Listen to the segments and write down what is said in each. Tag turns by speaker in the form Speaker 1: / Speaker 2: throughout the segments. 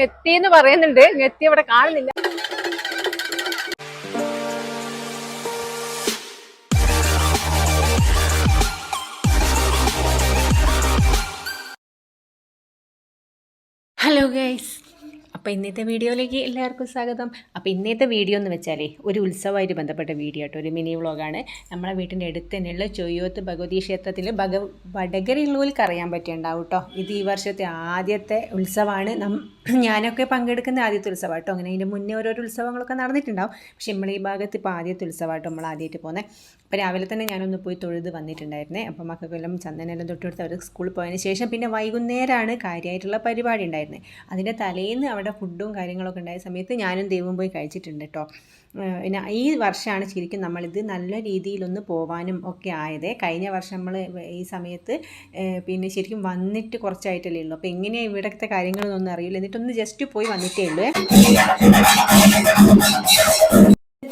Speaker 1: എത്തി എന്ന് പറയുന്നുണ്ട്. ഞെത്തി അവിടെ കാണുന്നില്ല.
Speaker 2: ഹലോ ഗൈസ് അപ്പോൾ ഇന്നത്തെ വീഡിയോയിലേക്ക് എല്ലാവർക്കും സ്വാഗതം. അപ്പോൾ ഇന്നത്തെ വീഡിയോ എന്ന് വെച്ചാലേ ഒരു ഉത്സവമായിട്ട് ബന്ധപ്പെട്ട വീഡിയോ ആട്ടോ ഒരു മിനി വ്ളോഗാണ്. നമ്മളെ വീട്ടിന്റെ അടുത്ത് തന്നെയുള്ള ചൊയ്യോത്ത് ഭഗവതി ക്ഷേത്രത്തിൽ ഭഗ വടകരയുള്ളവർക്ക് അറിയാൻ പറ്റിയുണ്ടാവും കേട്ടോ ഇത് ഈ വർഷത്തെ ആദ്യത്തെ ഉത്സവമാണ്. ഞാനൊക്കെ പങ്കെടുക്കുന്ന ആദ്യത്തെ ഉത്സവം കേട്ടോ അങ്ങനെ അതിന്റെ മുന്നേ ഓരോരോ ഉത്സവങ്ങളൊക്കെ നടന്നിട്ടുണ്ടാവും. പക്ഷേ നമ്മൾ ഈ ഭാഗത്ത് ഇപ്പോൾ ആദ്യത്തെ ഉത്സവമായിട്ട് നമ്മൾ ആദ്യമായിട്ട് പോകുന്നത് അപ്പോൾ രാവിലെ തന്നെ ഞാനൊന്ന് പോയി തൊഴുത് വന്നിട്ടുണ്ടായിരുന്നേ. അപ്പോൾ മക്കൾക്കെല്ലാം ചന്ദനെല്ലാം തൊട്ടെടുത്ത് അവർ സ്കൂളിൽ പോയതിന് ശേഷം പിന്നെ വൈകുന്നേരമാണ് കാര്യമായിട്ടുള്ള പരിപാടി ഉണ്ടായിരുന്നത് അതിന്റെ തലേന്ന് അവിടെ ഫുഡും കാര്യങ്ങളൊക്കെ ഉണ്ടായ സമയത്ത് ഞാനും ദൈവം പോയി കഴിച്ചിട്ടുണ്ട് കേട്ടോ പിന്നെ ഈ വർഷമാണ് ശരിക്കും നമ്മളിത് നല്ല രീതിയിലൊന്ന് പോവാനും ഒക്കെ ആയത്. കഴിഞ്ഞ വർഷം നമ്മൾ ഈ സമയത്ത് പിന്നെ ശരിക്കും വന്നിട്ട് കുറച്ചായിട്ടല്ലേ ഉള്ളൂ. അപ്പോൾ എങ്ങനെയാണ് ഇവിടുത്തെ കാര്യങ്ങളൊന്നും അറിയില്ല. എന്നിട്ടൊന്ന് ജസ്റ്റ് പോയി വന്നിട്ടേ ഉള്ളൂ.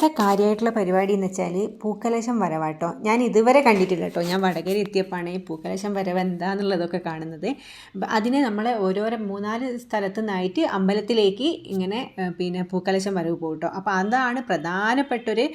Speaker 2: ഇന്നത്തെ കാര്യമായിട്ടുള്ള പരിപാടി എന്ന് വെച്ചാൽ പൂക്കലശം വരവാട്ടോ. ഞാൻ ഇതുവരെ കണ്ടിട്ടില്ല കേട്ടോ. ഞാൻ വടകര എത്തിയപ്പോഴാണ് ഈ പൂക്കലശം വരവ് എന്താന്നുള്ളതൊക്കെ കാണുന്നത്. അതിന് നമ്മൾ ഓരോരോ മൂന്നാൽ സ്ഥലത്തു നിന്നായിട്ട് അമ്പലത്തിലേക്ക് ഇങ്ങനെ പിന്നെ പൂക്കലശം വരവ് പോകും കേട്ടോ. അപ്പോൾ അതാണ് പ്രധാനപ്പെട്ടൊരു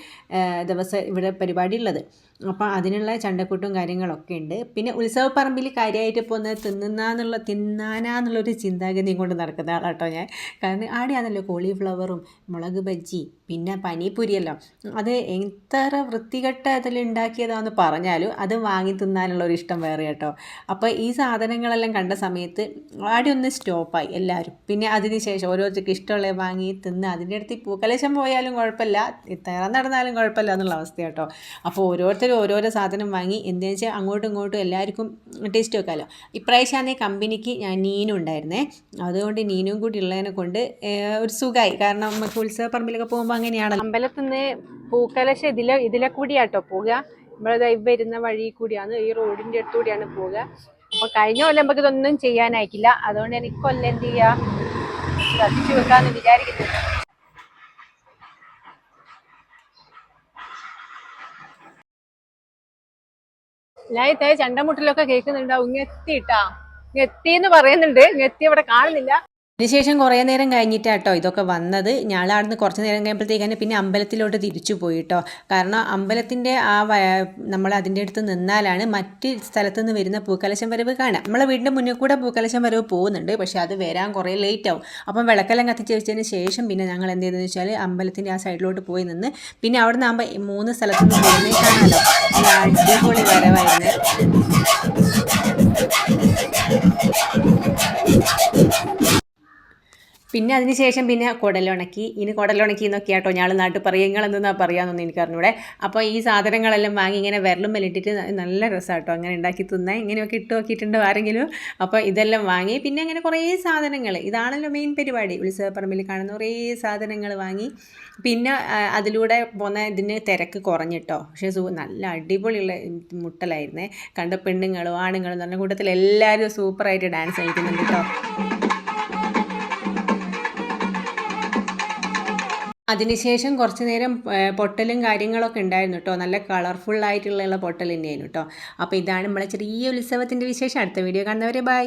Speaker 2: ദിവസം ഇവിടെ പരിപാടി ഉള്ളത് അപ്പോൾ അതിനുള്ള ചണ്ടക്കൂട്ടും കാര്യങ്ങളൊക്കെ ഉണ്ട്. പിന്നെ ഉത്സവപ്പറമ്പിൽ കാര്യമായിട്ട് പോകുന്നത് തിന്നുന്നാന്നുള്ള തിന്നാനാന്നുള്ളൊരു ചിന്താഗതിയും കൊണ്ട് നടക്കുന്ന ആളാട്ടോ ഞാൻ. കാരണം ആടെയാണല്ലോ കോളിഫ്ലവറും മുളക് ബജ്ജി പിന്നെ പനിപൂരിയല്ലോ. അത് എത്ര വൃത്തികെട്ട അതിൽ ഉണ്ടാക്കിയതാണെന്ന് പറഞ്ഞാലും അത് വാങ്ങി തിന്നാനുള്ള ഒരു ഇഷ്ടം വേറെ കേട്ടോ. അപ്പോൾ ഈ സാധനങ്ങളെല്ലാം കണ്ട സമയത്ത് ആടി ഒന്ന് സ്റ്റോപ്പായി എല്ലാവരും. പിന്നെ അതിന് ശേഷം ഓരോരുത്തർക്ക് ഇഷ്ടമുള്ള വാങ്ങി തിന്ന് അതിന്റെ അടുത്ത് പൂക്കലശം പോയാലും കുഴപ്പമില്ല തേറ നടന്നാലും കുഴപ്പമില്ല എന്നുള്ള അവസ്ഥ കേട്ടോ. അപ്പോൾ ഓരോരുത്തരും ഓരോരോ സാധനം വാങ്ങി എന്താണെന്ന് വെച്ചാൽ അങ്ങോട്ടും ഇങ്ങോട്ടും എല്ലാവർക്കും ടേസ്റ്റ് വെക്കാമല്ലോ ഇപ്രാവശ്യമാണ് കമ്പനിക്ക് ഞാൻ നീനും ഉണ്ടായിരുന്നേ. അതുകൊണ്ട് നീനും കൂടി ഉള്ളതിനെ കൊണ്ട് ഒരു സുഖമായി കാരണം നമുക്ക് ഉത്സവ പറമ്പിലൊക്കെ പോകുമ്പോൾ അങ്ങനെയാണല്ലോ.
Speaker 1: അമ്പലത്തിൽ നിന്ന് പൂക്കലശം ഇതിലെ ഇതിലെ കൂടിയാട്ടോ പോവുക. നമ്മളെ വരുന്ന വഴി കൂടിയാണ് ഈ റോഡിന്റെ അടുത്ത് കൂടിയാണ് പോവുക. അപ്പൊ കഴിഞ്ഞ കൊല്ലം നമുക്ക് ഇതൊന്നും ചെയ്യാനായിക്കില്ല അതുകൊണ്ട് എനിക്ക് കൊല്ലം എന്ത് ചെയ്യാ? കത്തിച്ചു വെക്കാന്ന് വിചാരിക്കുന്നത് ഞാൻ ഇത്തേ ചണ്ടമുട്ടിലൊക്കെ കേൾക്കുന്നുണ്ടാവും ഇങ്ങെത്തിട്ടാ ഇങ്ങെത്തി എന്ന് പറയുന്നുണ്ട്. ഇങ്ങെത്തി അവിടെ കാണുന്നില്ല.
Speaker 2: അതിനുശേഷം കുറേ നേരം കഴിഞ്ഞിട്ടാട്ടോ ഇതൊക്കെ വന്നത്. ഞാൻ അവിടുന്ന് കുറച്ച് നേരം കഴിയുമ്പോഴത്തേക്കാണ് പിന്നെ അമ്പലത്തിലോട്ട് തിരിച്ചു പോയി കേട്ടോ കാരണം അമ്പലത്തിന്റെ ആ നമ്മൾ അതിന്റെ അടുത്ത് നിന്നാലാണ് മറ്റ് സ്ഥലത്തു നിന്ന് വരുന്ന പൂക്കലശം വരവ് കാണാം നമ്മളെ വീടിന്റെ മുന്നിൽ കൂടെ പൂക്കലശം വരവ് പോകുന്നുണ്ട്. പക്ഷേ അത് വരാൻ കുറേ ലേറ്റ് ആവും. അപ്പം വിളക്കെല്ലാം കത്തിച്ച് വെച്ചതിന് ശേഷം പിന്നെ ഞങ്ങൾ എന്ത് ചെയ്തെന്ന് വെച്ചാൽ അമ്പലത്തിന്റെ ആ സൈഡിലോട്ട് പോയി നിന്ന് പിന്നെ അവിടെ നിന്ന് ആകുമ്പോൾ മൂന്ന് സ്ഥലത്തു നിന്ന് കാണാമല്ലോ അടിപൊളി വരവായിരുന്നു. പിന്നെ അതിന് ശേഷം പിന്നെ കുടലുണക്കി. ഇനി കുടലുണക്കി എന്നൊക്കെ ആട്ടോ ഞങ്ങൾ നാട്ടിൽ പറയുക നിങ്ങൾ എന്തെന്നാ പറയാമെന്നൊന്നും എനിക്ക് അറിഞ്ഞൂടെ അപ്പോൾ ഈ സാധനങ്ങളെല്ലാം വാങ്ങി ഇങ്ങനെ വിരലും വലിട്ടിട്ട് നല്ല രസമാട്ടോ അങ്ങനെ ഉണ്ടാക്കി തിന്നാൻ ഇങ്ങനെയൊക്കെ ഇട്ട് നോക്കിയിട്ടുണ്ടോ ആരെങ്കിലും. അപ്പോൾ ഇതെല്ലാം വാങ്ങി പിന്നെ അങ്ങനെ കുറേ സാധനങ്ങൾ ഇതാണല്ലോ മെയിൻ പരിപാടി. ഉത്സവപ്പറമ്പിൽ കാണുന്ന കുറേ സാധനങ്ങൾ വാങ്ങി. പിന്നെ അതിലൂടെ പോന്ന ഇതിന് തിരക്ക് കുറഞ്ഞിട്ടോ. പക്ഷേ സൂ നല്ല അടിപൊളിയുള്ള മുട്ടലായിരുന്നേ. കണ്ട പെണ്ണുങ്ങളും ആണുങ്ങളും എന്ന് പറഞ്ഞ കൂട്ടത്തിൽ എല്ലാവരും സൂപ്പറായിട്ട് ഡാൻസ് കളിക്കുന്നുണ്ട് കേട്ടോ അതിനുശേഷം കുറച്ച് നേരം പൊട്ടലും കാര്യങ്ങളൊക്കെ ഉണ്ടായിരുന്നു കേട്ടോ നല്ല കളർഫുൾ ആയിട്ടുള്ള പൊട്ടൽ തന്നെയായിരുന്നു കേട്ടോ അപ്പോൾ ഇതാണ് നമ്മളെ ചെറിയ ഉത്സവത്തിന്റെ വിശേഷം. അടുത്ത വീഡിയോ കാണുന്നവരെ ബൈ